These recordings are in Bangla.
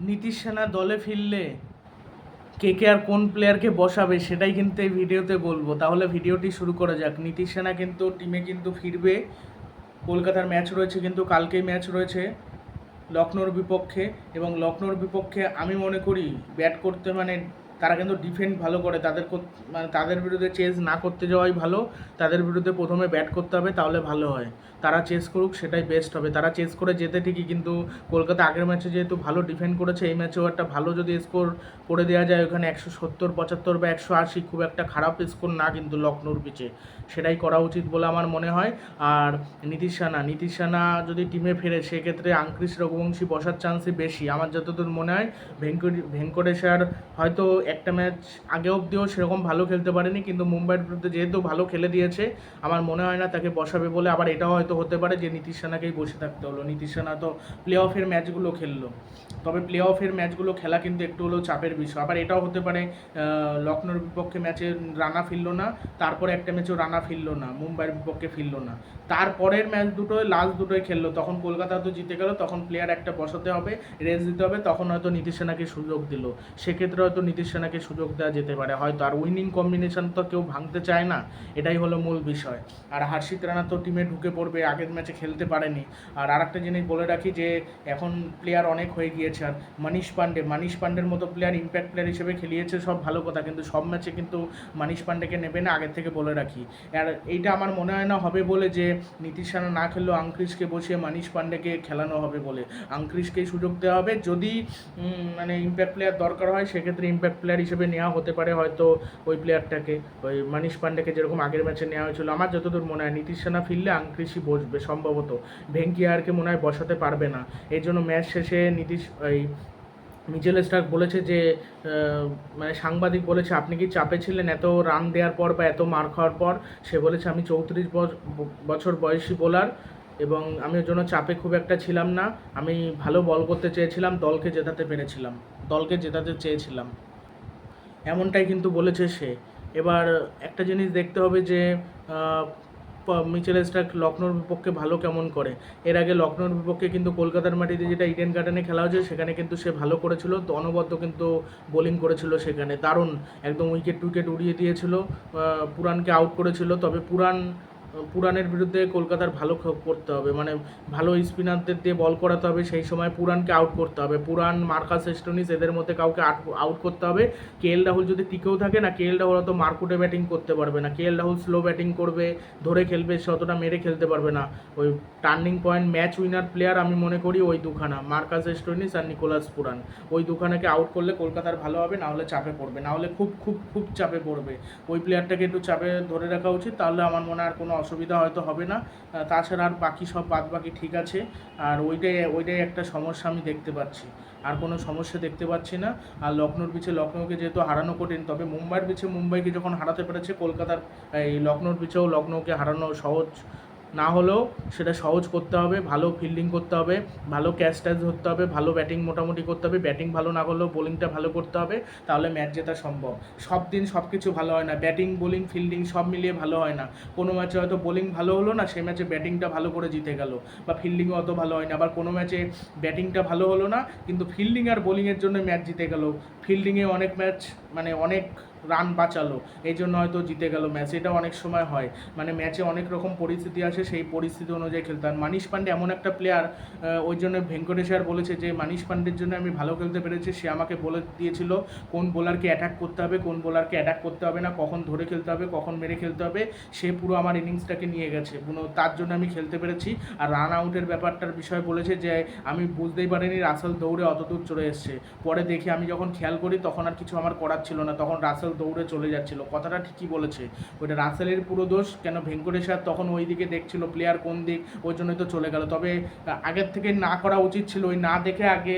নীতিশ সেনা দলে ফিরলে কে কে আর কোন প্লেয়ারকে বসাবে, সেটাই কিন্তু এই ভিডিওতে বলব। তাহলে ভিডিওটি শুরু করা যাক। নীতিশ সেনা কিন্তু টিমে কিন্তু ফিরবে। কলকাতার ম্যাচ রয়েছে কিন্তু, কালকেই ম্যাচ রয়েছে লখনৌর বিপক্ষে। এবং লখনৌর বিপক্ষে আমি মনে করি ব্যাট করতে মানে তারা কিন্তু ডিফেন্ড ভালো করে। তাদের মানে তাদের বিরুদ্ধে চেস না করতে যাওয়াই ভালো। তাদের বিরুদ্ধে প্রথমে ব্যাট করতে হবে, তাহলে ভালো হয়। তারা চেস করুক, সেটাই বেস্ট হবে। তারা চেস করে যেতে ঠিকই, কিন্তু কলকাতা আগের ম্যাচে যেহেতু ভালো ডিফেন্ড করেছে, এই ম্যাচেও একটা ভালো যদি স্কোর করে দেওয়া যায়, ওখানে একশো সত্তর, পঁচাত্তর বা একশো আশি, খুব একটা খারাপ স্কোর না কিন্তু লখনৌর পিচে সেটাই করা উচিত বলে আমার মনে হয়। আর নীতিশ রানা নীতিশ রানা যদি টিমে ফেরে, সেক্ষেত্রে আঙ্ক্রিস রঘুবংশী বসার চান্সই বেশি। আমার যতদূর মনে হয়, ভেঙ্কট ভেঙ্কটেশ্বর হয়তো একটা ম্যাচ আগে অবধিও সেরকম ভালো খেলতে পারেনি, কিন্তু মুম্বাইয়ের বিরুদ্ধে যেহেতু ভালো খেলে দিয়েছে, আমার মনে হয় না তাকে বসাবে বলে আবার এটাও হয়তো হতে পারে যে নীতিশ রানাকেই বসে থাকতে হলো। নীতিশ রানা তো প্লে অফের ম্যাচগুলো খেললো। তবে প্লে অফের ম্যাচগুলো খেলা কিন্তু একটু হলেও চাপের বিষয়। আবার এটাও হতে পারে লখনৌর বিপক্ষে ম্যাচে রানা ফিরলো না, তারপরে একটা ম্যাচেও রানা ফিরলো না, মুম্বাইয়ের বিপক্ষে ফিরলো না। তারপরের ম্যাচ দুটোয় লাস্ট দুটোই খেললো। তখন কলকাতা তো জিতে গেল, তখন প্লেয়ার একটা বসাতে হবে রেস্ট দিতে হবে, তখন হয়তো নীতিশ সেনাকে সুযোগ দিল। সেক্ষেত্রে হয়তো নীতিশ সেনাকে সুযোগ দেওয়া যেতে পারে। হয়তো আর উইনিং কম্বিনেশন তো কেউ ভাঙতে চায় না, এটাই হলো মূল বিষয়। আর হার্ষিত রানা তো টিমে ঢুকে পড়বে, আগের ম্যাচে খেলতে পারেনি। আর আরেকটা জিনিস বলে রাখি যে, এখন প্লেয়ার অনেক হয়ে গিয়েছে। আর মানিশ পান্ডে, মানিশ পান্ডের মতো প্লেয়ার ইম্প্যাক্ট প্লেয়ার হিসেবে খেলিয়েছে সব ভালো কথা, কিন্তু সব ম্যাচে কিন্তু মানিশ পান্ডেকে নেবে না, আগের থেকে বলে রাখি। আর এইটা আমার মনে হয় না হবে বলে যে, নীতিশ রানা না খেললেও আঙ্ক্রিসকে বসিয়ে মানিশ পান্ডেকে খেলানো হবে বলে। আঙ্ক্রিসকেই সুযোগ দেওয়া হবে। যদি মানে ইম্প্যাক্ট প্লেয়ার দরকার হয়, সেক্ষেত্রে ইম্প্যাক্ট প্লেয়ার হিসেবে নেওয়া হতে পারে হয়তো ওই প্লেয়ারটাকে ওই মানিশ পান্ডেকে যেরকম আগের ম্যাচে নেওয়া হয়েছিল। আমার যতদূর মনে হয়, নীতিশ রানা ফিরলে আঙ্ক্রিসই বসবে সম্ভবত। ভেঙ্কি ভেঙ্কিয়ারকে মনে হয় বসাতে পারবে না। এই জন্য ম্যাচ শেষে নীতিশ, এই মিচেল স্টার্ক বলেছে যে মানে সাংবাদিক বলেছে, আপনি কি চাপে ছিলেন এত রান দেওয়ার পর বা এত মার খাওয়ার পর? সে বলেছে, আমি চৌত্রিশ বছর বয়সী বোলার এবং আমি ওর জন্য চাপে খুব একটা ছিলাম না। আমি ভালো বল করতে চেয়েছিলাম, দলকে জেতাতে পেরেছিলাম। দলকে জেতাতে চেয়েছিলাম। এমনটাই কিন্তু বলেছে সে। এবার একটা জিনিস দেখতে হবে যে মিচেল স্টার্ক লখনৌর বিপক্ষে ভালো কেমন করে? এর আগে লখনৌর বিপক্ষে কিন্তু কলকাতার মাটিতে যেটা ইডেন গার্ডেনে খেলা হয়েছে, সেখানে কিন্তু সে ভালো করেছিল অনবদ্য কিন্তু বোলিং করেছিল সেখানে। দারুণ, একদম উইকেট টুইকেট উড়িয়ে দিয়েছিল পুরানকে আউট করেছিল, তবে পুরান পুরানের বিরুদ্ধে কলকাতার ভালো করতে হবে। মানে ভালো স্পিনারদের দিয়ে বল করাতে হবে, সেই সময় পুরাণকে আউট করতে হবে। পুরাণ, মার্কাস, এস্টোনিস এদের মধ্যে কাউকে আউট করতে হবে। কে এল রাহুল যদি টিকেও থাকে না কে এল রাহুল অত মার্কুটে ব্যাটিং করতে পারবে না। K L Rahul slow batting করবে, ধরে খেলবে, সে অতটা মেরে খেলতে পারবে না। ওই turning point match winner player আমি মনে করি ওই দুখানা, মার্কাস, এস্টোনিস আর নিকোলাস পুরাণ। ওই দুখানাকে আউট করলে কলকাতার ভালো হবে না হলে চাপে পড়বে। না হলে খুব খুব খুব চাপে পড়বে। ওই প্লেয়ারটাকে একটু চাপে ধরে রাখা উচিত, তাহলে আমার মনে হয় আর কোনো অসুবিধা হয়তো হবে না। তাছাড়া আর বাকি সব বাদ বাকি ঠিক আছে। আর ওইটাই ওইটাই একটা সমস্যা আমি দেখতে পাচ্ছি। আর কোনো সমস্যা দেখতে পাচ্ছি না। আর লখনৌর পিছে লখনৌকে যেহেতু হারানো কঠিন, তবে মুম্বাইয়ের পিছে মুম্বাইকে যখন হারাতে পেরেছে, কলকাতার এই লখনৌর পিছেও লখনৌকে হারানো সহজ না হলেও সেটা সহজ করতে হবে, ভালো ফিল্ডিং করতে হবে, ভালো ক্যাচ ট্যাচ ধরতে হবে, ভালো ব্যাটিং মোটামুটি করতে হবে ব্যাটিং ভালো না করলেও বোলিংটা ভালো করতে হবে, তাহলে ম্যাচ জেতা সম্ভব। সব দিন সব কিছু ভালো হয় না ব্যাটিং বোলিং ফিল্ডিং সব মিলিয়ে ভালো হয় না। কোনো ম্যাচে হয়তো বোলিং ভালো হলো না, সেই ম্যাচে ব্যাটিংটা ভালো করে জিতে গেল, বা ফিল্ডিংও অত ভালো হয় না। আবার কোনো ম্যাচে ব্যাটিংটা ভালো হলো না, কিন্তু ফিল্ডিং আর বোলিংয়ের জন্য ম্যাচ জিতে গেল। ফিল্ডিংয়ে অনেক ম্যাচ মানে অনেক রান বাঁচালো। এই জন্য হয়তো জিতে গেল ম্যাচ। এটা অনেক সময় হয়। মানে ম্যাচে অনেক রকম পরিস্থিতি আসে, সেই পরিস্থিতি অনুযায়ী খেলতে। হয় মানিশ পান্ডে এমন একটা প্লেয়ার ওই জন্য ভেঙ্কটেশ্বর বলেছে যে, মানিশ পান্ডের জন্য আমি ভালো খেলতে পেরেছি। সে আমাকে বলে দিয়েছিল কোন বোলারকে অ্যাটাক করতে হবে, কোন বোলারকে অ্যাটাক করতে হবে না, কখন ধরে খেলতে হবে, কখন মেরে খেলতে হবে। সে পুরো আমার ইনিংসটাকে নিয়ে গেছে। পুরো তার জন্য আমি খেলতে পেরেছি। আর রান আউটের ব্যাপারটার বিষয় বলেছে যে, আমি বুঝতেই পারিনি, রাসেল দৌড়ে অত দূর চলে এসছে। পরে দেখি আমি যখন খেয়াল করি, তখন আর কিছু আমার করার ছিল না, তখন রাসেল দৌড়ে চলে যাচ্ছিল। কথাটা ঠিকই বলেছে। ওইটা রাসেলের পুরো দোষ, কেন ভেঙ্কটেশ্বর তখন ওই দিকে দেখছিল প্লেয়ার কোন দিক, ওই জন্যই তো চলে গেল। তবে আগের থেকে না করা উচিত ছিল, ওই না দেখে আগে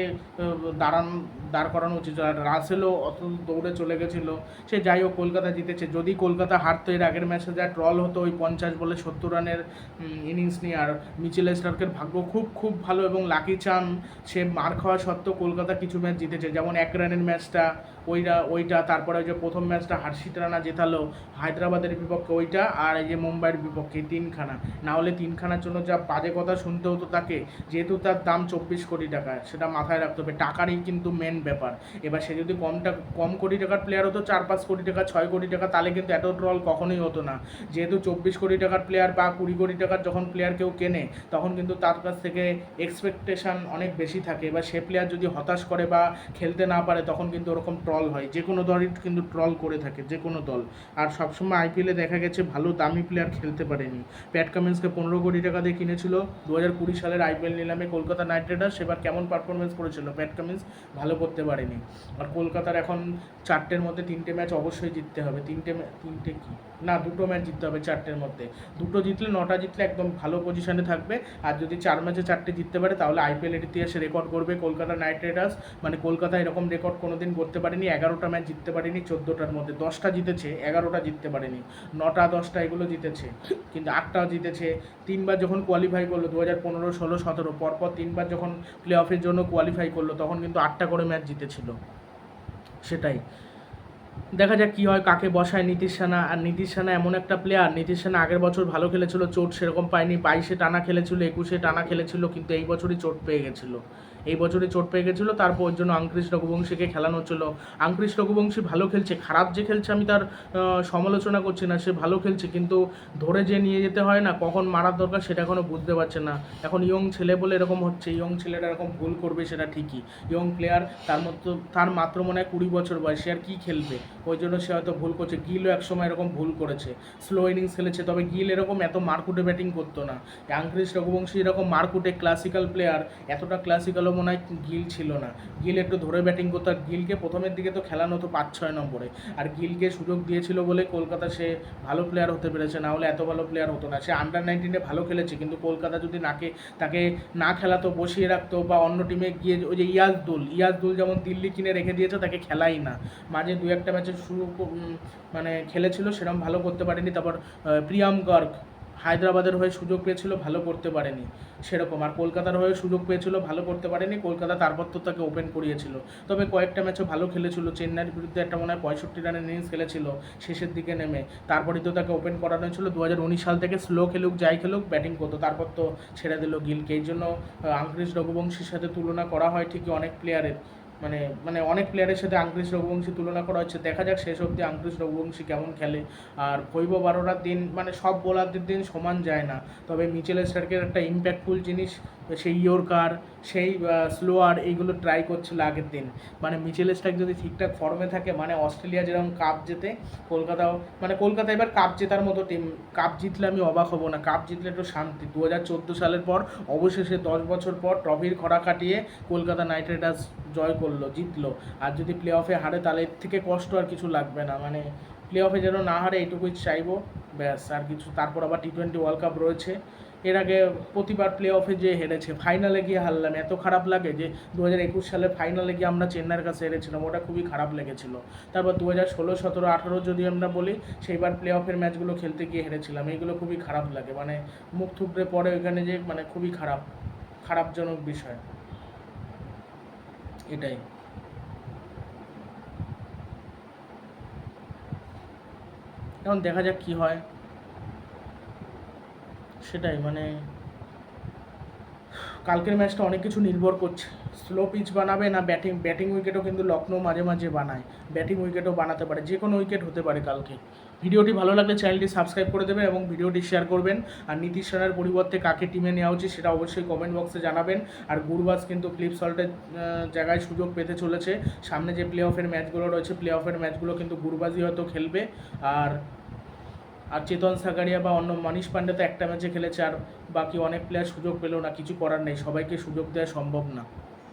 দাঁড়ান দাঁড় করানো উচিত। আর রাসেলও অত দৌড়ে চলে গেছিল। সে যাই হোক, কলকাতা জিতেছে। যদি কলকাতা হারতো, এর আগের ম্যাচে যা ট্রল হতো, ওই পঞ্চাশ বলে সত্তর রানের ইনিংস নিয়ে। আর মিচেল স্টার্কের ভাগ্য খুব খুব ভালো এবং লাকি চান সে মার খাওয়া সত্ত্বেও কলকাতা কিছু ম্যাচ জিতেছে। যেমন এক রানের ম্যাচটা, ওইটা ওইটা, তারপরে ওই যে প্রথম ম্যাচটা হার্ষিত রানা জেতালো হায়দ্রাবাদের বিপক্ষে ওইটা, আর এই যে মুম্বাইয়ের বিপক্ষে তিনখানা। না হলে তিনখানার জন্য যা বাজে কথা শুনতে হতো তাকে, যেহেতু তার দাম চব্বিশ কোটি টাকা, সেটা মাথায় রাখতে হবে। টাকারই কিন্তু মেন ব্যাপার। এবার সে যদি কম কম কোটি টাকার প্লেয়ার হতো, চার পাঁচ কোটি টাকা, ছয় কোটি টাকা, তাহলে কিন্তু এত ট্রল কখনোই হতো না। যেহেতু চব্বিশ কোটি টাকার প্লেয়ার বা কুড়ি কোটি টাকার যখন প্লেয়ার কেউ কেনে, তখন কিন্তু তার কাছ থেকে এক্সপেকটেশন অনেক বেশি থাকে। এবার সে প্লেয়ার যদি হতাশ করে বা খেলতে না পারে, তখন কিন্তু ওরকম ট্রল হয়। যে কোনো দলই কিন্তু ট্রল করে থাকে, যে কোনো দল। আর সবসময় আইপিএলে দেখা গেছে, ভালো দামি প্লেয়ার খেলতে পারেনি। প্যাট কামিন্সকে পনেরো কোটি টাকা দিয়ে কিনেছিল। দু হাজার কুড়ি সালের আইপিএল নিলামে কলকাতা নাইট রাইডার্স সেবার কেমন পারফরমেন্স করেছিল? প্যাট কামিন্স ভালো করতে পারেনি। আর কলকাতার এখন চারটের মধ্যে তিনটে ম্যাচ অবশ্যই জিততে হবে। তিনটে তিনটে কি? না, দুটো ম্যাচ জিততে হবে চারটের মধ্যে। দুটো জিতলে, নটা জিতলে একদম ভালো পজিশনে থাকবে। আর যদি চার ম্যাচে চারটে জিততে পারে, তাহলে আইপিএল এর ইতিহাসে রেকর্ড করবে কলকাতা নাইট রাইডার্স মানে কলকাতা এরকম রেকর্ড কোনোদিন করতে পারেনি। এগারোটা ম্যাচ জিততে পারেনি চোদ্দোটার মধ্যে। দশটা জিতেছে, এগারোটা জিততে পারেনি। নটা, দশটা এগুলো জিতেছে। কিন্তু আটটাও জিতেছে। তিনবার যখন কোয়ালিফাই করল দু হাজার পনেরো, ষোলো, সতেরো, পরপর তিনবার যখন প্লে অফের জন্য কোয়ালিফাই করল, তখন কিন্তু আটটা করে ম্যাচ জিতেছিল। সেটাই। দেখা যাক কি হয়, কাকে বসায় নীতিশ সেনা। আর নীতিশ সেনা এমন একটা প্লেয়ার নীতিশ সেনা আগের বছর ভালো খেলেছিল, চোট সেরকম পায়নি, বাইশে টানা খেলেছিল, একুশে টানা খেলেছিল, কিন্তু এই বছরই চোট পেয়ে গেছিল। এই বছরই চোট পেয়ে গেছিল, তারপর ওর জন্য আঙ্ক্রিস রঘুবংশীকে খেলানো হচ্ছিল। আঙ্ক্রিস রঘুবংশী ভালো খেলছে, খারাপ যে খেলছে আমি তার সমালোচনা করছি না, সে ভালো খেলছে, কিন্তু ধরে যে নিয়ে যেতে হয় না, কখন মারার দরকার সেটা এখনও বুঝতে পারছে না। এখন ইয়ং ছেলে বলে এরকম হচ্ছে, ইয়ং ছেলেটা এরকম ভুল করবে সেটা ঠিকই। ইয়ং প্লেয়ার তার মতো, তার মাত্র মনে হয় কুড়ি বছর বয়স সে আর কী খেলবে? ওই জন্য সে হয়তো ভুল করছে। গিলও একসময় এরকম ভুল করেছে। স্লো ইনিংস খেলেছে, তবে গিল এরকম এত মারকুটে ব্যাটিং করতো না। আঙ্ক্রিস রঘুবংশী এরকম মারকুটে ক্লাসিক্যাল প্লেয়ার এতটা ক্লাসিক্যালও মনে হয় গিল ছিল না। গিল একটু ধরে ব্যাটিং করতো, আর গিলকে প্রথমের দিকে তো খেলানো হতো পাঁচ, ছয় নম্বরে। আর গিলকে সুযোগ দিয়েছিল বলে কলকাতা সে ভালো প্লেয়ার হতে পেরেছে, না হলে এত ভালো প্লেয়ার হতো না। সে আন্ডার নাইনটিনে ভালো খেলেছে, কিন্তু কলকাতা যদি নাকে, তাকে না খেলাতো বসিয়ে রাখতো বা অন্য টিমে গিয়ে ওই যে ইয়াজদুল ইয়াজদুল যেমন দিল্লি কিনে রেখে দিয়েছে, তাকে খেলাই না। মাঝে দু একটা ম্যাচে শুরু মানে খেলেছিল সেরকম ভালো করতে পারেনি। তারপর প্রিয়াম গর্গ হায়দ্রাবাদের হয়ে সুযোগ পেয়েছিল ভালো করতে পারেনি। সেরকম। আর কলকাতার হয়ে সুযোগ পেয়েছিল ভালো করতে পারেনি। কলকাতা তারপর তো তাকে ওপেন করিয়েছিল। তবে কয়েকটা ম্যাচও ভালো খেলেছিল। চেন্নাইয়ের বিরুদ্ধে একটা মনে হয় পঁয়ষট্টি রানের ইনিংস খেলেছিল শেষের দিকে নেমে। তারপরেই তো তাকে ওপেন করানো হয়েছিল। দু হাজার উনিশ সাল থেকে স্লো খেলুক যাই খেলুক ব্যাটিং করতো। তারপর তো ছেড়ে দিল গিলকে এই জন্য আহ, রঘুবংশীর সাথে তুলনা করা হয় ঠিকই অনেক প্লেয়ারের মানে মানে অনেক প্লেয়ারের সাথে আঙ্ক্রিস রঘুবংশী তুলনা করা হচ্ছে। দেখা যাক শেষ অবধি আঙ্ক্রিস রঘুবংশী কেমন খেলে। আর ভৈব বারোটার দিন মানে সব বোলারদের দিন সমান যায় না। তবে মিচেল স্টার্কের একটা ইম্প্যাক্টফুল জিনিস, সেই ইয়র্কার সেই স্লোয়ার এইগুলো ট্রাই করছিল আগের দিন। মানে মিচেল স্টার্ক যদি ঠিকঠাক ফর্মে থাকে মানে অস্ট্রেলিয়া যেরকম কাপ জেতে, কলকাতাও মানে কলকাতা এবার কাপ জেতার মতো টিম কাপ জিতলে আমি অবাক হব না। কাপ জিতলে একটু শান্তি। দু হাজার চোদ্দ সালের পর, অবশেষে দশ বছর পর ট্রফির খরা কাটিয়ে কলকাতা নাইট রাইডার্স জয় করল, জিতলো। আর যদি প্লে অফে হারে, তাহলে এর থেকে কষ্ট আর কিছু লাগবে না। মানে প্লে অফে যেন না হারে, এইটুকুই চাইব, ব্যাস, আর কিছু। তারপর আবার টি টোয়েন্টি ওয়ার্ল্ড কাপ রয়েছে। এর আগে প্রতিবার প্লে অফে যে হেরেছে ফাইনালে গিয়ে হারলাম, এত খারাপ লাগে যে দু হাজার একুশ সালে ফাইনালে গিয়ে আমরা চেন্নাইয়ের কাছে হেরেছিলাম, ওটা খুবই খারাপ লেগেছিল। তারপর দু হাজার ষোলো, সতেরো, আঠারো যদি আমরা বলি, সেইবার প্লে অফের ম্যাচগুলো খেলতে গিয়ে হেরেছিলাম, এইগুলো খুবই খারাপ লাগে মানে মুখ থুবড়ে পড়ে ওইখানে যে মানে খুবই খারাপ, খারাপজনক বিষয়। এটাই। এখন দেখা যাক কি হয়। সেটাই মানে কালকের ম্যাচটা অনেক কিছু নির্ভর করছে। স্লো পিচ বানাবে না ব্যাটিং ব্যাটিং উইকেটও কিন্তু লখনৌ মাঝে মাঝে বানায়। ব্যাটিং উইকেটও বানাতে পারে, যে কোনো উইকেট হতে পারে কালকে। ভিডিওটি ভালো লাগলে চ্যানেলটি সাবস্ক্রাইব করে দেবেন এবং ভিডিওটি শেয়ার করবেন। আর নীতিশ রানার পরিবর্তে কাকে টিমে নেওয়া উচিত সেটা অবশ্যই কমেন্ট বক্সে জানাবেন। আর গুরবাজ কিন্তু ফ্লিপ সল্টের জায়গায় সুযোগ পেতে চলেছে। সামনে যে প্লে অফের ম্যাচগুলো রয়েছে প্লে অফের ম্যাচগুলো কিন্তু গুরবাজই হয়তো খেলবে। আর আর চেতন সাগারিয়া বা অন্য মানিশ পান্ডে তো একটা ম্যাচে খেলেছে আর বাকি অনেক প্লেয়ার সুযোগ পেল না, কিছু করার নেই, সবাইকে সুযোগ দেওয়া সম্ভব না।